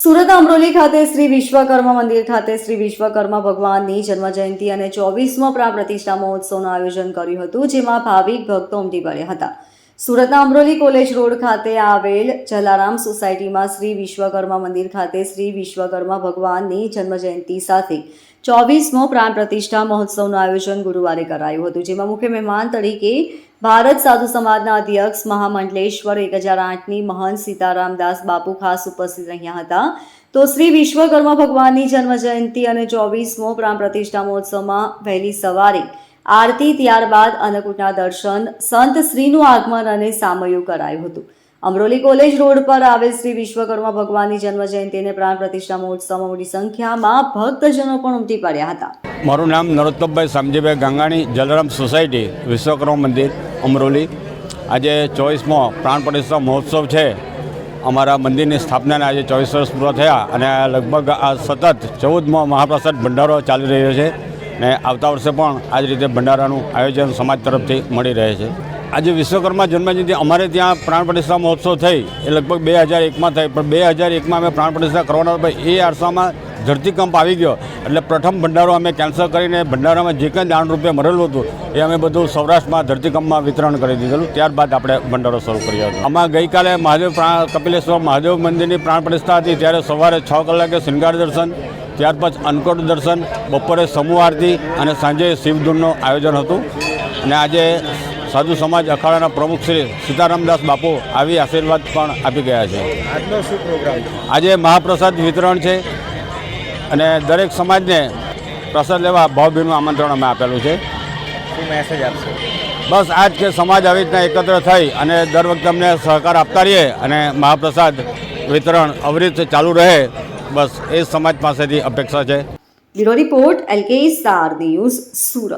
સુરત અમરોલી ખાતે શ્રી વિશ્વકર્મા મંદિર ખાતે શ્રી વિશ્વકર્મા ભગવાનની જન્મજયંતિ અને ચોવીસમો પ્રાણ પ્રતિષ્ઠા મહોત્સવનું આયોજન કર્યું હતું, જેમાં ભાવિક ભક્તો ઉમટી પડ્યા હતા. સુરતના અમરોલી કોલેજ રોડ ખાતે આવેલ જલારામ સોસાયટીમાં શ્રી વિશ્વકર્મા મંદિર ખાતે શ્રી વિશ્વકર્મા ભગવાનની જન્મજયંતિ સાથે ચોવીસમો પ્રાણ પ્રતિષ્ઠા મહોત્સવનું આયોજન ગુરુવારે કરાયું હતું, જેમાં મુખ્ય મહેમાન તરીકે ભારત સાધુ સમાજના અધ્યક્ષ મહામંડલેશ્વર એક હજાર આઠની મહાન સીતારામદાસ બાપુ ખાસ ઉપસ્થિત રહ્યા હતા. તો શ્રી વિશ્વકર્મા ભગવાનની જન્મ જયંતિ અને ચોવીસમો પ્રાણ પ્રતિષ્ઠા મહોત્સવમાં વહેલી સવારે આરતી ત્યારબાદ અન્નકૂટના દર્શન, સંત શ્રીનું આગમન અને સામયું કરાયું હતું. અમરોલી કોલેજ રોડ પર આવેલ શ્રી વિશ્વકર્મા ભગવાનની જન્મ જયંતિને પ્રાણ પ્રતિષ્ઠા મહોત્સવમાં મોટી સંખ્યામાં ભક્તજનો પણ ઉમટી પડ્યા હતા. મારું નામ નરોત્તમભાઈ સામજીભાઈ ગંગાણી, જલારામ સોસાયટી, વિશ્વકર્મા મંદિર, અમરોલી. આજે ચોવીસમો પ્રાણ પ્રતિષ્ઠા મહોત્સવ છે. અમારા મંદિરની સ્થાપનાને આજે ચોવીસ વર્ષ પૂરા થયા અને લગભગ આ સતત ચૌદમો મહાપ્રસાદ ભંડારો ચાલી રહ્યો છે ને આવતા વર્ષે પણ આ જ રીતે ભંડારાનું આયોજન સમાજ તરફથી મળી રહે છે. આજે વિશ્વકર્મા જન્મજયંતિ, અમારે ત્યાં પ્રાણ પ્રતિષ્ઠા મહોત્સવ થઈ. એ લગભગ બે હજાર એકમાં થઈ. પણ બે હજાર એકમાં અમે પ્રાણ પ્રતિષ્ઠા કરવાના પણ એ અરસામાં ધરતીકંપ આવી ગયો. એટલે પ્રથમ ભંડારો અમે કેન્સલ કરીને ભંડારામાં જે કંઈ દાન રૂપે મળેલું હતું, એ અમે બધું સૌરાષ્ટ્રમાં ધરતીકંપમાં વિતરણ કરી દીધેલું. ત્યારબાદ આપણે ભંડારો શરૂ કર્યો હતો. આમાં ગઈકાલે મહાદેવ પ્રાણ કપિલેશ્વર મહાદેવ મંદિરની પ્રાણ પ્રતિષ્ઠા હતી. ત્યારે સવારે છ કલાકે શૃંગાર દર્શન ત્યારબાદ અન્નકોટ દર્શન, બપોરે સમૂહ આરતી અને સાંજે શિવધૂનનું આયોજન હતું. અને આજે સાધુ સમાજ અખાડાના પ્રમુખ શ્રી સીતારામદાસ બાપુ આવી આશીર્વાદ પણ આપી ગયા છે. આજનો શું પ્રોગ્રામ આજે મહાપ્રસાદ વિતરણ છે અને દરેક સમાજને પ્રસાદ લેવા ભાવભીનું આમંત્રણ અમે આપેલું છે. મેસેજ આપશો? બસ આજ કે સમાજ આવી રીતના એકત્ર થઈ અને દર વખતે અમને સહકાર આપતા રહીએ અને મહાપ્રસાદ વિતરણ અવિરત ચાલુ રહે બસ એ સમાજ પાસેથી અપેક્ષા છે. Bureau report LK star news Surat.